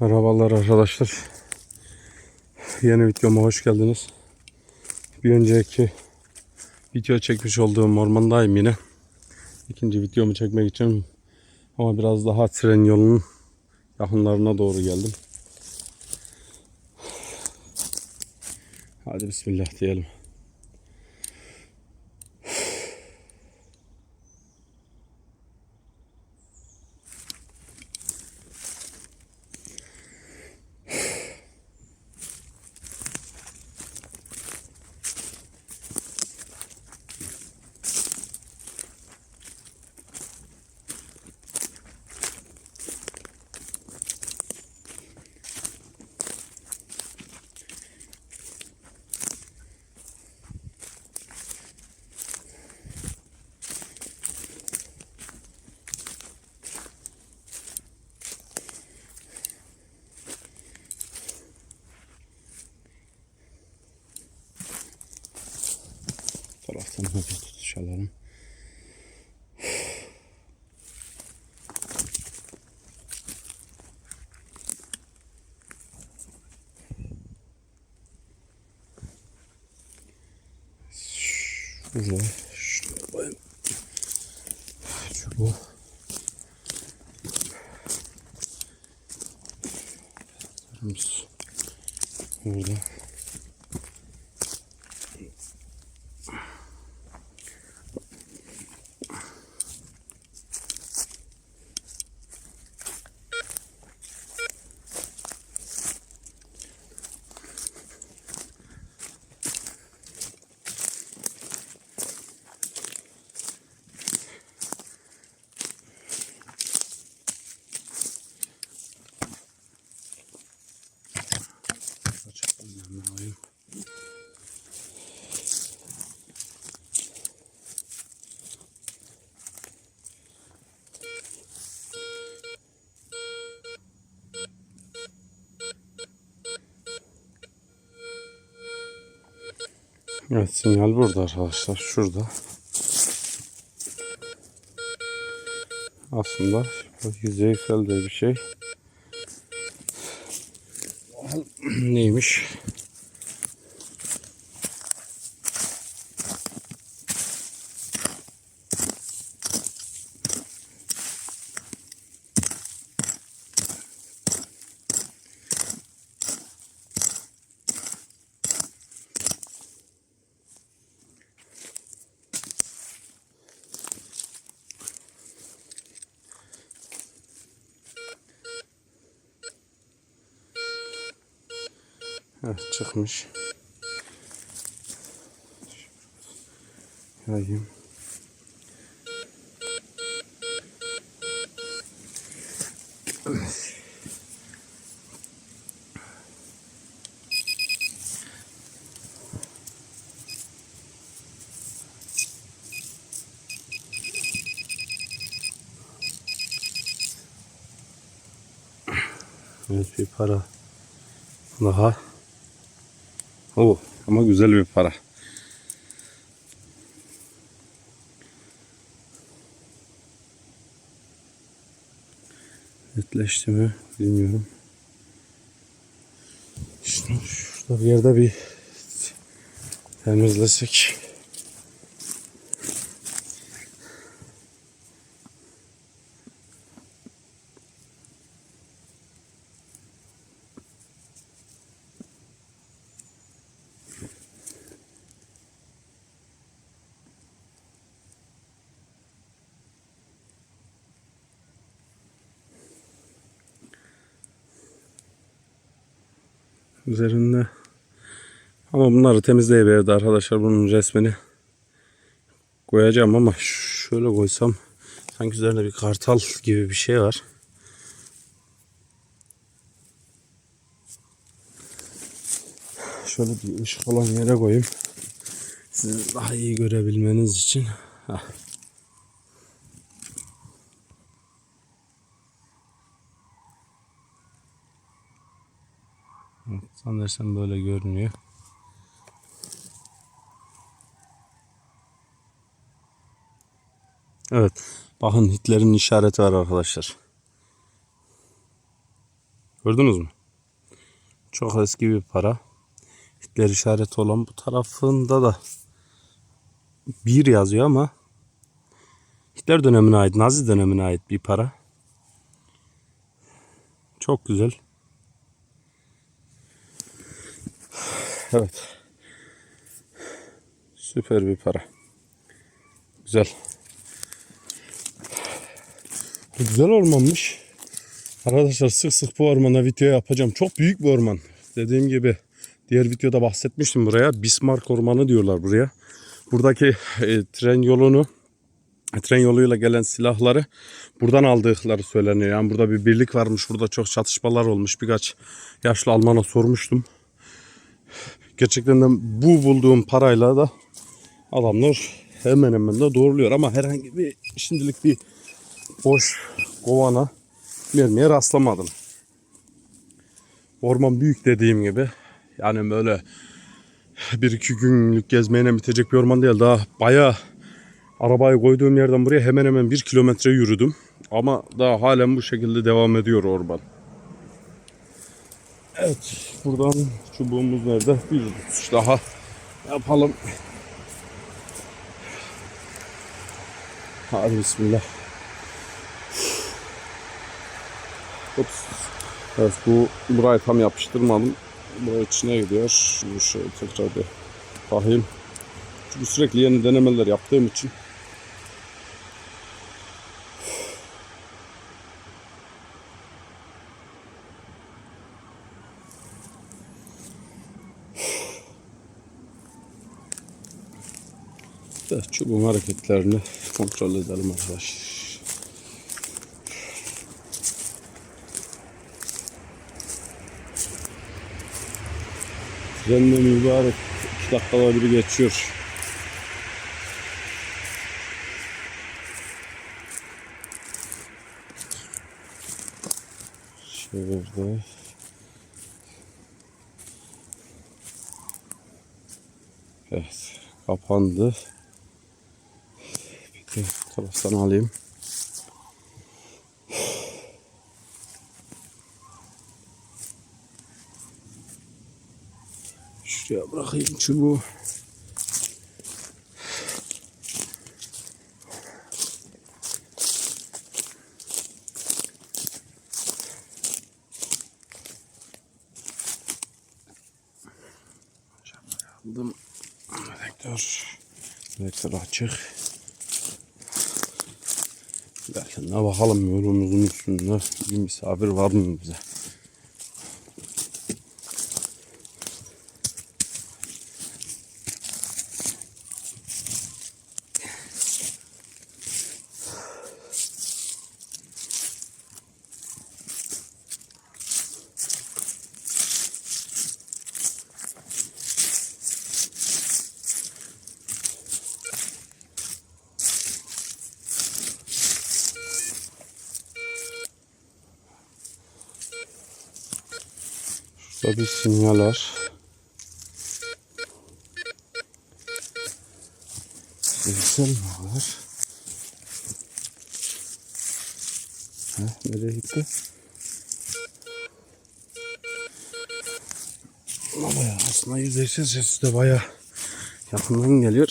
Merhabalar arkadaşlar. Yeni videoma hoş geldiniz. Bir önceki video çekmiş olduğum ormandayım yine. İkinci videomu çekmek için ama biraz daha tren yolunun yakınlarına doğru geldim. Hadi bismillah diyelim. taraftan hafif tutuş alalım. Şurada, şuraya koyayım. Şu bu. Burada. Burada. Açalım yanına alayım. Evet sinyal burada arkadaşlar. Şurada. Aslında yüzeysel de bir şey. Neymiş? Evet çıkmış. Yayayım. Evet bir para daha. Oo, ama güzel bir para. Netleşti mi bilmiyorum. İşte şurada bir yerde bir temizlesek. Üzerinde. Ama bunları temizleyiverdi arkadaşlar bunun resmini koyacağım ama şöyle koysam sanki üzerinde bir kartal gibi bir şey var. Şöyle bir ışık olan yere koyayım. Sizin daha iyi görebilmeniz için. Heh. Sanırsam böyle görünüyor. Evet. Bakın Hitler'in işareti var arkadaşlar. Gördünüz mü? Çok eski bir para. Hitler işareti olan bu tarafında da bir yazıyor ama Hitler dönemine ait, Nazi dönemine ait bir para. Çok güzel. Evet. Süper bir para. Güzel. Bu güzel ormanmış. Arkadaşlar sık sık bu ormana video yapacağım. Çok büyük bir orman. Dediğim gibi diğer videoda bahsetmiştim buraya. Bismarck Ormanı diyorlar buraya. Buradaki e, tren yolunu tren yoluyla gelen silahları buradan aldıkları söyleniyor. Yani burada bir birlik varmış. Burada çok çatışmalar olmuş. Birkaç yaşlı Alman'a sormuştum. Gerçekten de bu bulduğum parayla da adamlar hemen hemen de doğruluyor. Ama herhangi bir şimdilik bir boş kovana mermiye rastlamadım. Orman büyük dediğim gibi. Yani böyle bir iki günlük gezmeyene bitecek bir orman değil. Daha bayağı arabayı koyduğum yerden buraya hemen hemen bir kilometre yürüdüm. Ama daha halen bu şekilde devam ediyor orman. Evet buradan çubuğumuz nerede? Bir tutuş daha yapalım. Hadi bismillah. Ups. Evet bu burayı tam yapıştırmadım. Buraya içine gidiyor. Şimdi şöyle tekrar bir bakayım. Çünkü sürekli yeni denemeler yaptığım için. Çubuğun hareketlerini kontrol edelim arkadaş. Trenle mübarek 2 dakikada biri geçiyor. Şöyle. Evet, kapandı. Bu taraftan alayım. Şuraya bırakayım çubuğu. Aldım. Rektör. Rektör açık. Giderken ne bakalım yolumuzun üstünde bir misafir var mı bize? Bir sinyal var. Güzel mi var? Ha, nereye gitti? Ama aslında yüzeysel sesi de bayağı yakından geliyor.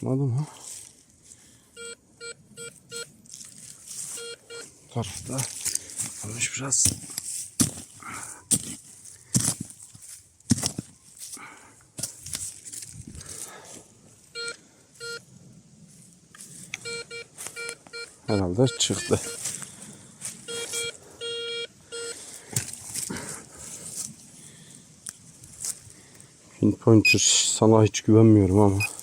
Çıkmadı mı? Tarafta kalmış biraz. Herhalde çıktı. Pinpointer sana hiç güvenmiyorum ama.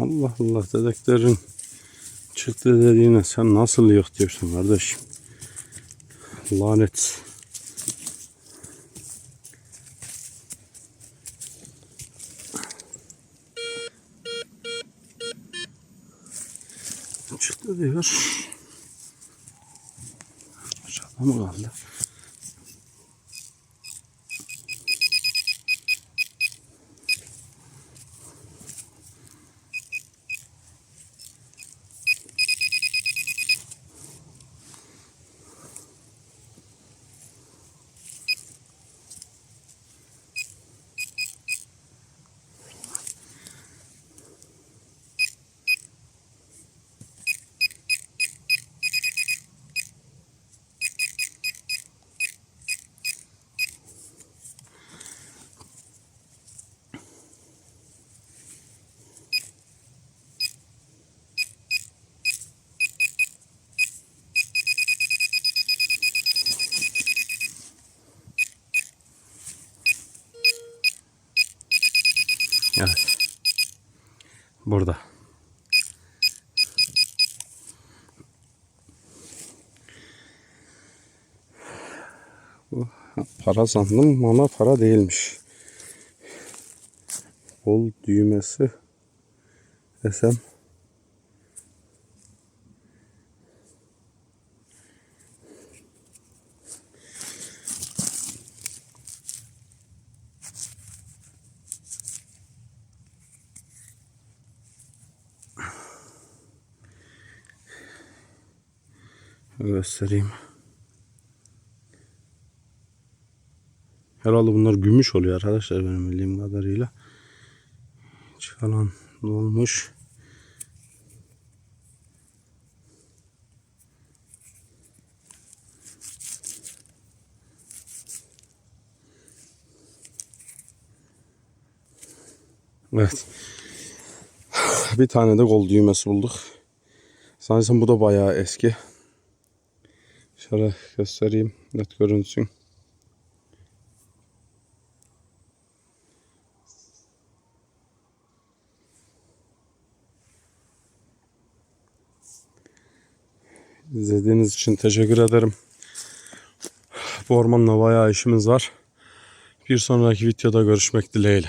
Allah Allah dedeklerin çıktı dediğine sen nasıl yok diyorsun kardeşim. Lanet. Çıktı diyor. Aşağıda mı kaldı? Evet. Burada. Bu para sandım ama para değilmiş. Kol düğmesi desem göstereyim. Herhalde bunlar gümüş oluyor arkadaşlar benim bildiğim kadarıyla. Çıkaran olmuş. Evet. Bir tane de kol düğmesi bulduk. Sanırsam bu da bayağı eski. Şöyle göstereyim net görünsün. İzlediğiniz için teşekkür ederim. Bu ormanla bayağı işimiz var. Bir sonraki videoda görüşmek dileğiyle.